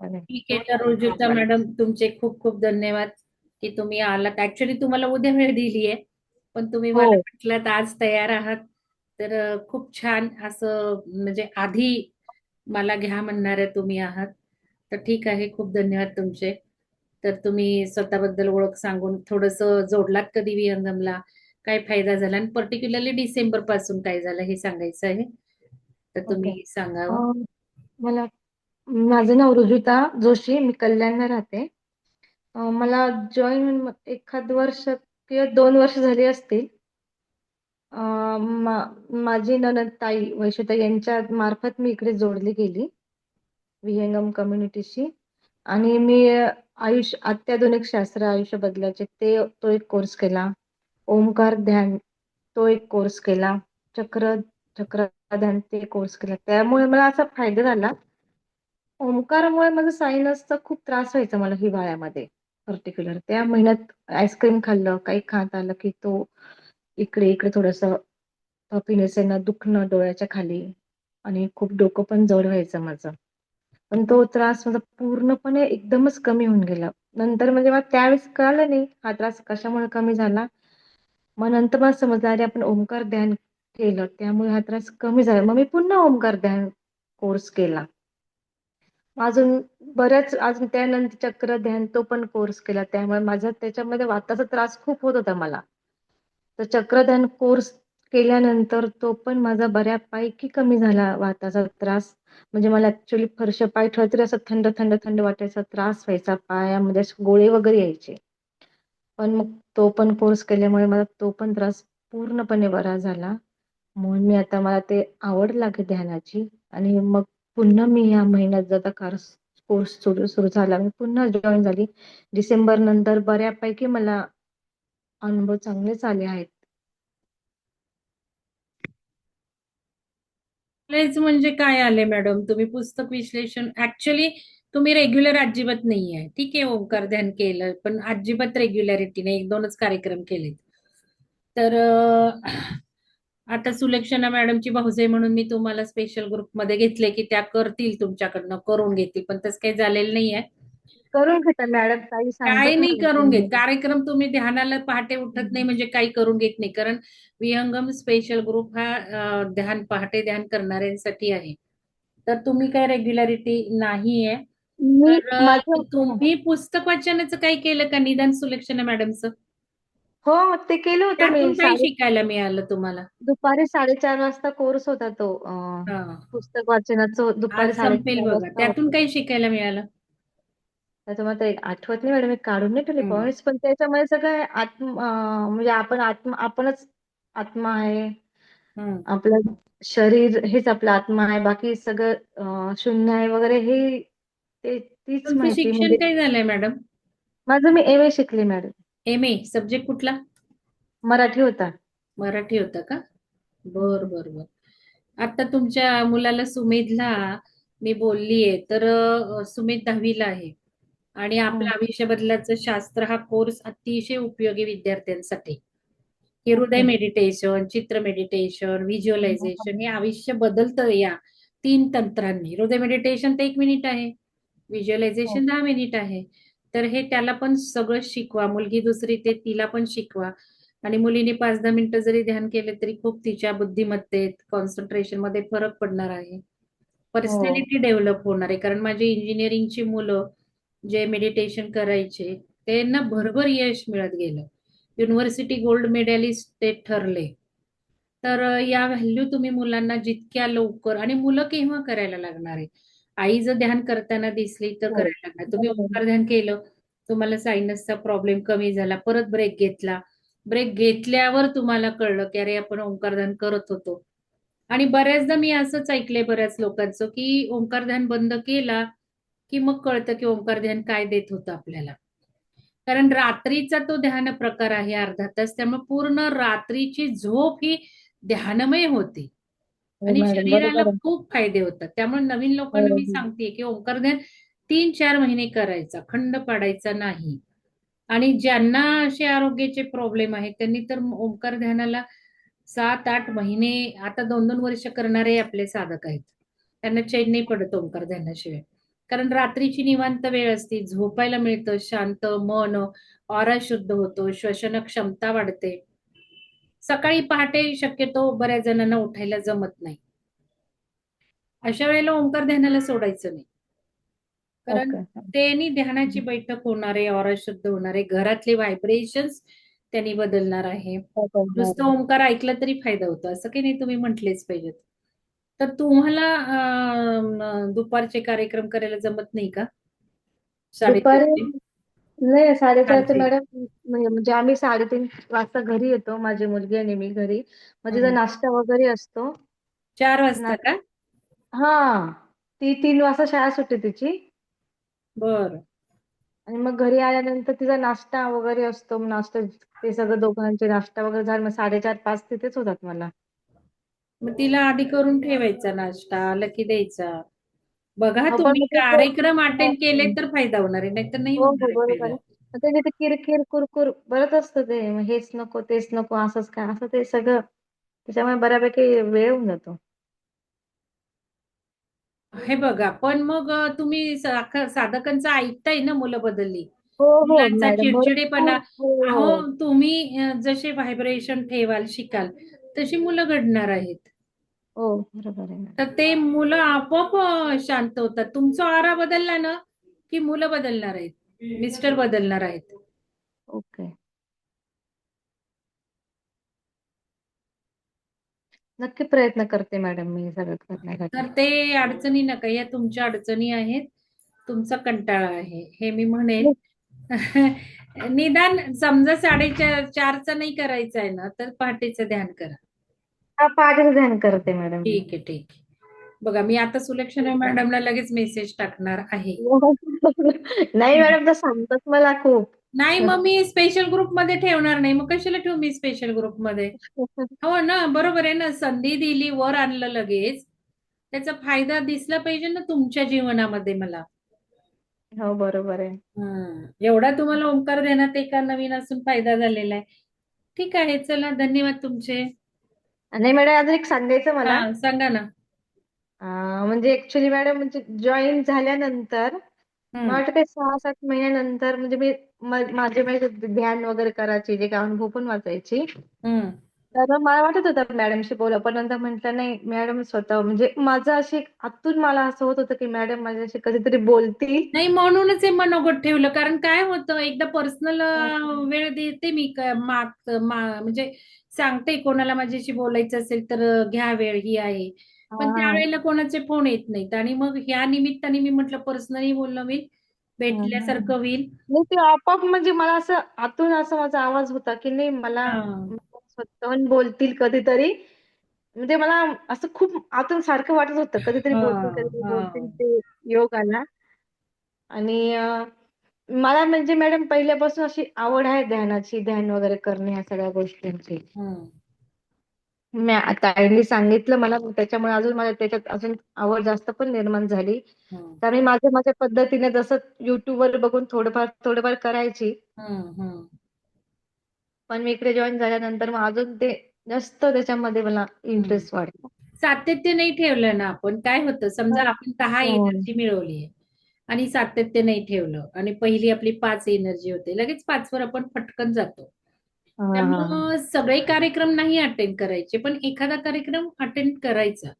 ठीक आहे तर रुजुता मॅडम तुमचे खूप खूप धन्यवाद की तुम्ही आलात. ऍक्च्युली तुम्हाला उद्या वेळ दिली आहे पण तुम्ही मला हो. म्हटलात आज तयार आहात. तर खूप छान असं म्हणजे आधी मला घ्या म्हणणारे तुम्ही आहात. तर ठीक आहे खूप धन्यवाद तुमचे. तर तुम्ही स्वतःबद्दल ओळख सांगून थोडस जोडलात कधी विहंगमला काय फायदा झाला? आणि पर्टिक्युलरली डिसेंबरपासून काय झालं हे सांगायचं आहे. तर तुम्ही अं, मला माझं नाव रुजुता जोशी मी कल्याणला राहते. अं, मला जॉईन एखाद वर्ष किंवा दोन वर्ष झाली असतील. अं, मा- माझी ननद ताई वैशुताई यांच्या मार्फत मी इकडे जोडली गेली विहंगम कम्युनिटीशी आणि मी आयुष्य अत्याधुनिक शास्त्र आयुष्य बदलायचे ते तो एक कोर्स केला. ओंकार ध्यान तो एक कोर्स केला. चक्र चक्र ध्यान ते कोर्स केला. त्यामुळे मला असा फायदा झाला. ओंकारामुळे माझं सायनसचा खूप त्रास व्हायचा मला हिवाळ्यामध्ये पर्टिक्युलर त्या महिन्यात आईस्क्रीम खाल्लं काही खात आलं की तो इकडे इकडे थोडस पपिनेस येणं दुखणं डोळ्याच्या खाली आणि खूप डोकं पण जड व्हायचं माझं. पण तो त्रास माझा पूर्णपणे एकदमच कमी होऊन गेला. नंतर म्हणजे मला त्यावेळेस कळलं नाही हा त्रास कशामुळे कमी झाला? मग नंतर मला समजलं अरे आपण ओंकार ध्यान केलं त्यामुळे हा त्रास कमी झाला. मग मी पुन्हा ओंकार ध्यान कोर्स केला. अजून बऱ्याच अजून त्यानंतर चक्र ध्यान तो पण कोर्स केला. त्यामुळे माझा त्याच्यामध्ये वाताचा त्रास खूप होत होता मला. तर चक्र ध्यान कोर्स केल्यानंतर तो पण माझा बऱ्यापैकी कमी झाला वाताचा त्रास. म्हणजे मला ऍक्च्युली फरश पाय ठरतरी असं थंड थंड थंड वाटायचा त्रास व्हायचा. पायामध्ये असे गोळे वगैरे यायचे. पण मग तो पण कोर्स केल्यामुळे मला तो पण त्रास पूर्णपणे बरा झाला. म्हणून मी आता मला ते आवड लागली ध्यानाची. आणि मग पुन्हा मी या महिन्यात जाता आता कोर्स सुरू सुरू झाला मी पुन्हा जॉईन झाली. डिसेंबर नंतर बऱ्यापैकी मला अनुभव चांगलेच आले आहेत. म्हणजे काय आले मॅडम तुम्ही पुस्तक विश्लेषण ऍक्च्युली तुम्ही रेग्युलर अजिबात नाही आहे ठीक आहे ओंकार ध्यान केलं पण अजिबात रेग्युलॅरिटीने एक दोनच कार्यक्रम केलेत. तर आता सुलक्षणा मॅडमची भाऊजे म्हणून मी तुम्हाला स्पेशल ग्रुपमध्ये घेतले की त्या करतील तुमच्याकडनं करून घेतील. पण तसं काही झालेलं नाही आहे करून घेता मॅडम काही काय नाही. करून घेत. तुम्ही. कार्यक्रम तुम्ही ध्यानाला पहाटे उठत नाही म्हणजे काही करून घेत नाही. कारण विहंगम स्पेशल ग्रुप हा अं, ध्यान पहाटे ध्यान करणाऱ्यांसाठी आहे. तर तुम्ही काय रेग्युलॅरिटी नाही आहे मी तर अं, माझं तुम्ही पुस्तक वाचनाचं काही केलं का निदान सुलक्षणा मॅडमचं? हो ते केलं होतं त्यातून मी काही साडे शिकायला मिळालं तुम्हाला. दुपारी साडेचार वाजता कोर्स होता तो अं, हा. पुस्तक वाचनाचं दुपारी आज संपेल साडेचार बघा. वाजता. त्यातून होतं काही शिकायला मिळालं? त्याचं मला ते आठवत नाही मॅडम मी काढून नाही ठेवले हम्म. पण त्याच्यामध्ये सगळं आत्म अं, म्हणजे आपण आत्मा आपणच आत्मा आहे. हम्म. आपलं शरीर हेच आपला आत्मा आहे बाकी सगळं अं, शून्य आहे वगैरे हे ते तीच तुमचं माहिती शिक्षण म्हणजे काय झालंय मॅडम? माझं मी एम ए शिकले मॅडम. एम ए सब्जेक्ट कुठला? मराठी होता. मराठी होता का? बर बर बर. आता तुमच्या मुलाला सुमेधला मी बोललीये तर सुमेध दहावीला आहे. आणि आपलं आयुष्य बदलाचं शास्त्र हा कोर्स अतिशय उपयोगी विद्यार्थ्यांसाठी. हे हृदय. मेडिटेशन चित्र मेडिटेशन व्हिज्युअलायझेशन हे आयुष्य बदलतं या तीन तंत्रांनी. हृदय मेडिटेशन ते एक मिनिट आहे. व्हिज्युअलायझेशन दहा मिनिट आहे. तर हे त्याला पण सगळं शिकवा. मुलगी दुसरी ते तिला पण शिकवा. आणि मुलीने पाच दहा मिनिटं जरी ध्यान केले तरी खूप तिच्या बुद्धिमत्तेत कॉन्सन्ट्रेशनमध्ये फरक पडणार आहे. पर्सनॅलिटी डेव्हलप होणार आहे. कारण माझी इंजिनिअरिंगची मुलं जे मेडिटेशन करायचे त्यांना भरभर यश मिळत गेलं. युनिव्हर्सिटी गोल्ड मेडलिस्ट ते ठरले. तर या व्हॅल्यू तुम्ही मुलांना जितक्या लवकर आणि मुलं केव्हा करायला लागणार आहे? आई जर ध्यान करताना दिसली तर हो. करायला लागणार. तुम्ही. ओंकार ध्यान केलं तुम्हाला सायनसचा प्रॉब्लेम कमी झाला परत ब्रेक घेतला. ब्रेक घेतल्यावर तुम्हाला कळलं की अरे आपण ओंकार ध्यान करत होतो. आणि बऱ्याचदा मी असंच ऐकलंय बऱ्याच लोकांचं की ओंकार ध्यान बंद केला की मग कळतं की ओंकार ध्यान काय देत होतं आपल्याला. कारण रात्रीचा तो ध्यान प्रकार आहे अर्धा तास. त्यामुळे पूर्ण रात्रीची झोप ही ध्यानमय होते. आणि मॅडम, शरीराला बरोबर आहे. खूप फायदे होतात. त्यामुळे नवीन लोकांना मी. सांगते की ओंकार ध्यान तीन चार महिने करायचा खंड पाडायचा नाही. आणि ज्यांना असे आरोग्याचे प्रॉब्लेम आहेत त्यांनी तर ओंकार ध्यानाला सात आठ महिने आता दोन दोन वर्ष करणारे आपले साधक आहेत. त्यांना चैन नाही पडत ओंकार ध्यानाशिवाय. कारण रात्रीची निवांत वेळ असते झोपायला मिळतं शांत मन ऑरा शुद्ध होतो श्वसन क्षमता वाढते. सकाळी पहाटे शक्यतो बऱ्याच जणांना उठायला जमत नाही. अशा वेळेला ओंकार ध्यानाला सोडायचं नाही. कारण त्यांनी ध्यानाची बैठक होणार आहे ऑरा शुद्ध होणार आहे घरातले व्हायब्रेशन्स त्यांनी बदलणार आहे. नुसतं ओंकार ऐकलं तरी फायदा होतो. असं काही नाही तुम्ही म्हटलेच पाहिजेत. तर तुम्हाला दुपारचे कार्यक्रम करायला जमत नाही का? दुपारी नाही साडेचारचे चालते. मॅडम म्हणजे म्हणजे आम्ही साडेतीन वाजता घरी येतो माझी मुलगी आणि मी घरी. मग तिचा हम्म. नाश्ता वगैरे असतो. चार वाजता का? हा ती तीन वाजता शाळा सुटते तिची. बर. आणि मग घरी आल्यानंतर तिचा नाश्ता वगैरे असतो मग नाश्ता ते सगळं दोघांचे नाश्ता वगैरे झालं मग साडेचार पाच तिथेच होतात मला. मग तिला आधी करून ठेवायचा नाश्ता आलं की द्यायचा? बघा हो, तुम्ही ते- कार्यक्रम अटेंड केले तर फायदा होणार आहे नाहीतर नाही हो हो होणार आहे बरोबर फायदा. आहे. मग त्याचे ते किरकिर कुरकुर बरंच असतं ते. मग हेच नको तेच नको असंच काय असं ते सगळं. त्याच्यामुळे बऱ्यापैकी वेळ होऊन जातो. हे बघा पण मग अं, तुम्ही साख- साधकांचं ऐकताय ना मुलं बदलली? हो हो मुलांचा मॅडम चिडचिडेपणा. भरपूर हो. अहो हो तुम्ही अं, जसे व्हायब्रेशन ठेवाल शिकाल तशी मुलं घडणार आहेत. हो बरोबर आहे मॅडम तर ते मुलं आपोआप शांत होतात. तुमचा आरा बदलला ना की मुलं बदलणार आहेत? मिस्टर बदलणार आहेत? ओके. नक्की प्रयत्न करते मॅडम मी हे सगळं करण्यासाठी. तर ते अडचणी नका या. तुमच्या अडचणी आहेत. तुमचा कंटाळा आहे. हे मी म्हणेन. निदान समजा साडेचार चारचा नाही करायचं आहे ना तर पहाटेचं ध्यान करा. हा पहाटेचं ध्यान करते मॅडम. ठीक आहे ठीक आहे. बघा मी आता सुलक्षणा मॅडमला लगेच मेसेज टाकणार आहे. नाही मॅडम तर सांगतात मला खूप. नाही मग मी स्पेशल ग्रुपमध्ये ठेवणार नाही. मग कशाला ठेवू मी स्पेशल ग्रुपमध्ये? हो ना बरोबर आहे ना. संधी दिली वर आणलं लगेच. त्याचा फायदा दिसला पाहिजे ना तुमच्या जीवनामध्ये मला. हो बरोबर आहे. एवढा तुम्हाला ओंकार देण्यात एका नवीन असून फायदा झालेला आहे. ठीक आहे चला धन्यवाद तुमचे. नाही मॅडम अजून एक सांगायचं मला. हा सांगा ना. अं, म्हणजे ऍक्च्युली मॅडम म्हणजे जॉईन झाल्यानंतर मला हम्म. वाटतं काही सहा सात महिन्यानंतर म्हणजे मी म- माझे म्हणजे ध्यान वगैरे करायची जे काय अनुभव पण वाचायची. हम्म. तर मला वाटत होतं मॅडमशी बोला पण नंतर म्हटलं नाही मॅडम स्वतः म्हणजे माझं अशी आतून मला असं होत होतं की मॅडम माझ्याशी कधीतरी बोलतील. नाही म्हणूनच हे मनोगत ठेवलं कारण काय होतं एकदा पर्सनल वेळ देते मी क- माग मा- म्हणजे सांगते कोणाला माझ्याशी बोलायचं असेल तर घ्या वेळ ही आहे. पण. त्यावेळेला कोणाचे फोन येत नाहीत. आणि मग ह्या निमित्ताने मी म्हटलं पर्सनली बोलणं होईल भेटल्यासारखं होईल. नाही ते आपोआप म्हणजे मला असं आतून असा माझा आवाज होता की नाही मला. स्वतःहून बोलतील कधीतरी. म्हणजे मला असं खूप आतून सारखं वाटत होतं. कधीतरी बोलतील कधीतरी. बोलतील ते योग आला आणि मला म्हणजे मॅडम पहिल्यापासून अशी आवड आहे ध्यानाची ध्यान वगैरे करणे ह्या सगळ्या गोष्टींची हम्म. मी आता आईने सांगितलं मला त्याच्यामुळे अजून मला त्याच्यात अजून आवड जास्त पण निर्माण झाली हम्म. तर मी माझ्या माझ्या पद्धतीने जसं युट्यूबवर बघून थोडंफार थोडंफार करायची हम्म. हम्म. पण मी इकडे जॉईन झाल्यानंतर मग अजून ते जास्त त्याच्यामध्ये मला इंटरेस्ट वाढला सातत्य नाही ठेवलं ना आपण काय होतं समजा आपण दहा हो. एनर्जी मिळवली आणि सातत्य नाही ठेवलं आणि पहिली आपली पाच एनर्जी होते लगेच पाचवर आपण पटकन जातो. त्यामुळं सगळे कार्यक्रम नाही अटेंड करायचे पण एखादा कार्यक्रम अटेंड करायचा.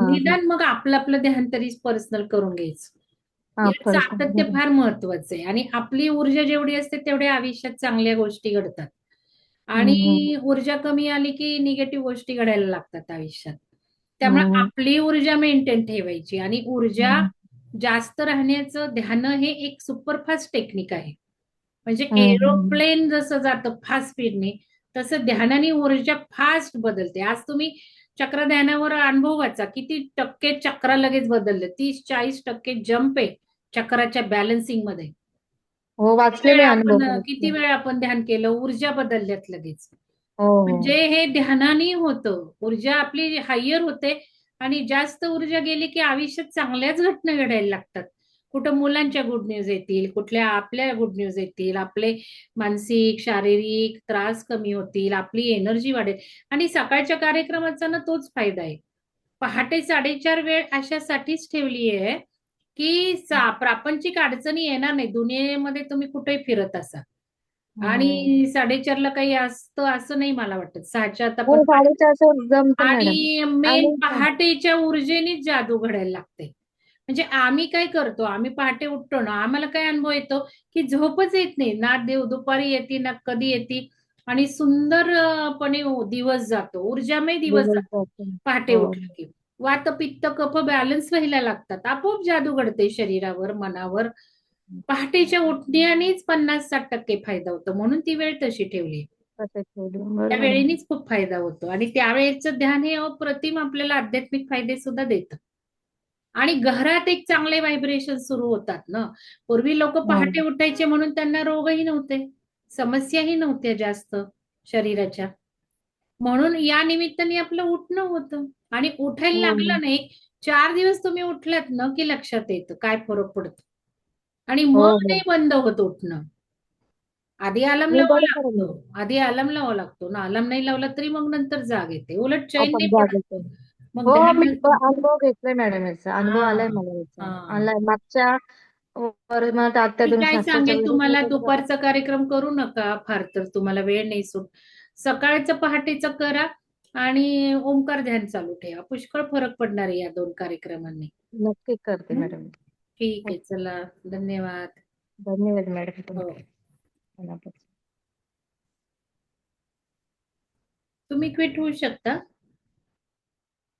निदान मग आपलं आपलं ध्यान तरी पर्सनल करून घ्यायचं सातत्य. फार महत्वाचं आहे आणि आपली ऊर्जा जेवढी असते तेवढ्या आयुष्यात चांगल्या गोष्टी घडतात आणि ऊर्जा कमी आली की निगेटिव्ह गोष्टी घडायला लागतात आयुष्यात त्यामुळे. आपली ऊर्जा मेंटेन ठेवायची आणि ऊर्जा. जास्त राहण्याचं ध्यान हे एक सुपरफास्ट टेक्निक आहे. म्हणजे. एरोप्लेन जसं जातं फास्ट स्पीडने तसं ध्यानाने ऊर्जा फास्ट बदलते. आज तुम्ही चक्र ध्यानावर अनुभव वाचा किती टक्के चक्र लगेच बदलले? तीस चाळीस टक्के जम्प आहे चक्राच्या बॅलन्सिंगमध्ये. हो किती वेळ आपण ध्यान केलं? ऊर्जा बदलल्यात लगेच. हो हो. म्हणजे हे ध्यानाने होतं. ऊर्जा आपली हायर होते आणि जास्त ऊर्जा गेली की आयुष्यात चांगल्याच घटना घडायला लागतात. कुठं मुलांच्या गुड न्यूज येतील कुठल्या आपल्या गुड न्यूज येतील आपले मानसिक शारीरिक त्रास कमी होतील आपली एनर्जी वाढेल. आणि सकाळच्या कार्यक्रमाचा ना तोच फायदा आहे. पहाटे साडेचार वेळ अशासाठीच ठेवली आहे की प्रापंचिक अडचणी येणार नाही. दुनियेमध्ये तुम्ही कुठेही फिरत असा आणि साडेचारला काही असतं असं नाही मला वाटत. सहाच्या आता हो पण साडेचारशे जमतं मॅडम आणि मेन आणि- पहाटेच्या ऊर्जेनेच जादू घडायला लागते. म्हणजे आम्ही काय करतो आम्ही पहाटे उठतो ना आम्हाला काय अनुभव येतो की झोपच येत नाही. ना देव दुपारी येते ना कधी येते. आणि सुंदरपणे दिवस जातो. ऊर्जामय दिवस जातो. पहाटे हो. उठलं की. वात पित्त कफ बॅलन्स व्हायला लागतात. आपोआप जादू घडते शरीरावर मनावर. पहाटेच्या उठण्यानेच पन्नास साठ टक्के फायदा होतो. म्हणून ती वेळ तशी ठेवली. त्या. वेळेनेच खूप फायदा होतो. आणि त्यावेळेचं ध्यान हे अप्रतिम आपल्याला आध्यात्मिक फायदे सुद्धा देतं. आणि घरात एक चांगले व्हायब्रेशन सुरू होतात ना. पूर्वी लोक पहाटे उठायचे म्हणून त्यांना रोगही नव्हते. समस्याही नव्हत्या जास्त शरीराच्या. म्हणून या निमित्ताने आपलं उठणं होतं. आणि उठायला हो. लागलं नाही चार दिवस तुम्ही उठलात ना की लक्षात येतं काय फरक पडतो. आणि हो, मग हो. नाही बंद होत उठणं आधी नाही, लावावा. लागतो आधी अलार्म लावावा लागतो ना अलार्म नाही लावला तरी मग नंतर जाग येते उलट चैन नाही जाग पडत येते. मग हो ध्यान- मी ब- अनुभव घेतलाय मॅडम याचा अनुभव हा. आलाय मला याचा हा. आलाय मागच्या वर्गात आता मी तुम्ही काय शास्त्राच्या तुम्हाला होतं. दुपारचा कार्यक्रम करू नका फार तर तुम्हाला वेळ नाही सुट सकाळचं पहाटेचं करा आणि ओंकार ध्यान चालू ठेवा पुष्कळ फरक पडणार आहे या दोन कार्यक्रमांनी नक्की करते हं? मॅडम ठीक आहे चला धन्यवाद. धन्यवाद मॅडम हो. मनापासून. तुम्ही क्विट होऊ शकता.